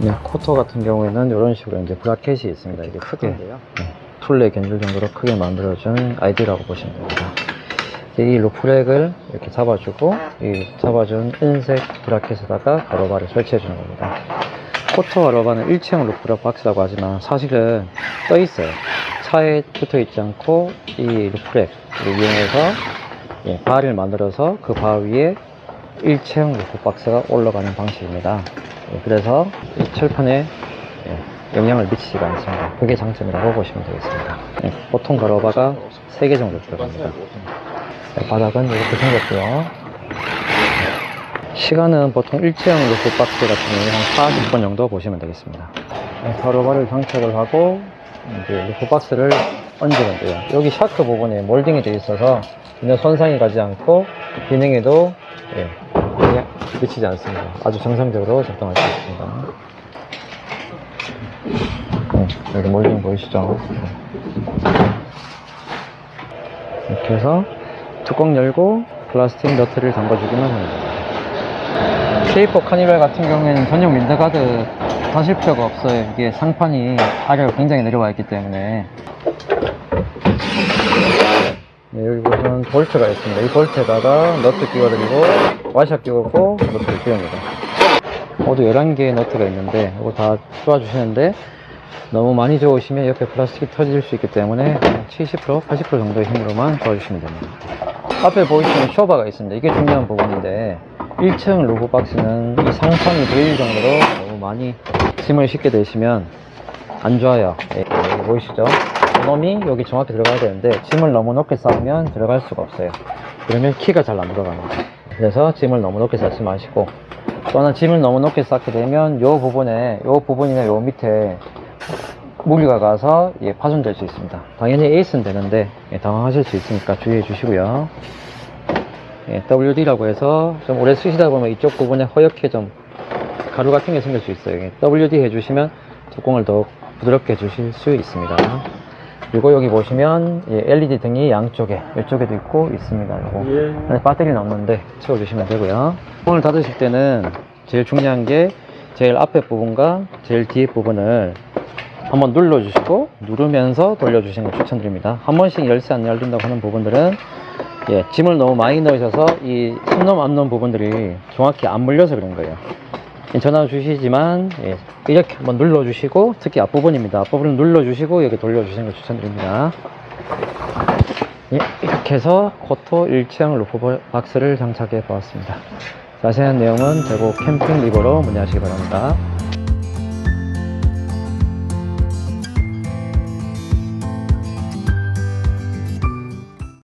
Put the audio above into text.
네, 코터 같은 경우에는 이런 식으로 이제 브라켓이 있습니다. 이게 크게 네, 툴레 견줄 정도로 크게 만들어준 아이디라고 보시면 됩니다. 이 루프렉을 이렇게 잡아주고 이 잡아준 은색 브라켓에다가 가로바를 설치해 주는 겁니다. 코터 가로바는 일체형 루프렉 박스라고 하지만 사실은 떠 있어요. 차에 붙어 있지 않고 이 루프렉을 이용해서 예, 바를 만들어서 그바 위에 일체형 루프 박스가 올라가는 방식입니다. 예, 그래서 이 철판에 예, 영향을 미치지가 않습니다. 그게 장점이라고 보시면 되겠습니다. 예, 보통 가로바가 3개 정도 들어갑니다. 네, 바닥은 이렇게 생겼고요. 시간은 보통 일체형 루프 박스 같은 경우에 한 40분 정도 보시면 되겠습니다. 네, 가로바를 장착을 하고 이제 루프 박스를 얹으면 돼요. 여기 샤크 부분에 몰딩이 되어 있어서 전혀 손상이 가지 않고 기능에도 예, 미치지 않습니다. 아주 정상적으로 작동할 수 있습니다. 네, 여기 몰딩 보이시죠? 이렇게 해서 뚜껑 열고 플라스틱 너트를 담가주기만 합니다. K4 카니발 같은 경우에는 전용 윈드가드 다실 필요가 없어요. 이게 상판이 아래로 굉장히 내려와 있기 때문에. 네, 여기 보시면 볼트가 있습니다. 이 볼트에다가 너트 끼워드리고 와셔 끼우고 너트를 끼웁니다. 모두 11개의 너트가 있는데 이거 다 쪼아주시는데 너무 많이 저으시면 옆에 플라스틱이 터질 수 있기 때문에 70% 80% 정도의 힘으로만 저어주시면 됩니다. 앞에 보이시는 쇼바가 있습니다. 이게 중요한 부분인데 1층 로브 박스는 이 상판이 보일 정도로 너무 많이 짐을 싣게 되시면 안 좋아요. 예, 보이시죠? 놈이 여기 정확히 들어가야 되는데 짐을 너무 높게 쌓으면 들어갈 수가 없어요. 그러면 키가 잘 안 들어갑니다. 그래서 짐을 너무 높게 쌓지 마시고 또는 짐을 너무 높게 쌓게 되면 요 부분에 요 부분이나 요 밑에 무리가 가서 예, 파손될 수 있습니다. 당연히 에이스는 되는데 예, 당황하실 수 있으니까 주의해 주시고요. 예, WD라고 해서 좀 오래 쓰시다 보면 이쪽 부분에 허옇게 좀 가루 같은 게 생길 수 있어요. 예, WD 해주시면 뚜껑을 더욱 부드럽게 해주실 수 있습니다. 그리고 여기 보시면 예, LED 등이 양쪽에 이쪽에도 있고 있습니다. 요거 안에 배터리는 없는데 채워주시면 되고요. 문을 닫으실 때는 제일 중요한 게 제일 앞에 부분과 제일 뒤에 부분을 한번 눌러주시고 누르면서 돌려주시는 걸 추천드립니다. 한 번씩 열쇠 안 열린다고 하는 부분들은 예, 짐을 너무 많이 넣으셔서 이 손놈 앞놈 부분들이 정확히 안 물려서 그런 거예요. 예, 전화 주시지만 예, 이렇게 한번 눌러 주시고 특히 앞부분입니다. 앞부분을 눌러 주시고 여기 돌려 주시는 걸 추천드립니다. 예, 이렇게 해서 코토 1층 루프 박스를 장착해 보았습니다. 자세한 내용은 대구 캠핑 리버로 문의하시기 바랍니다.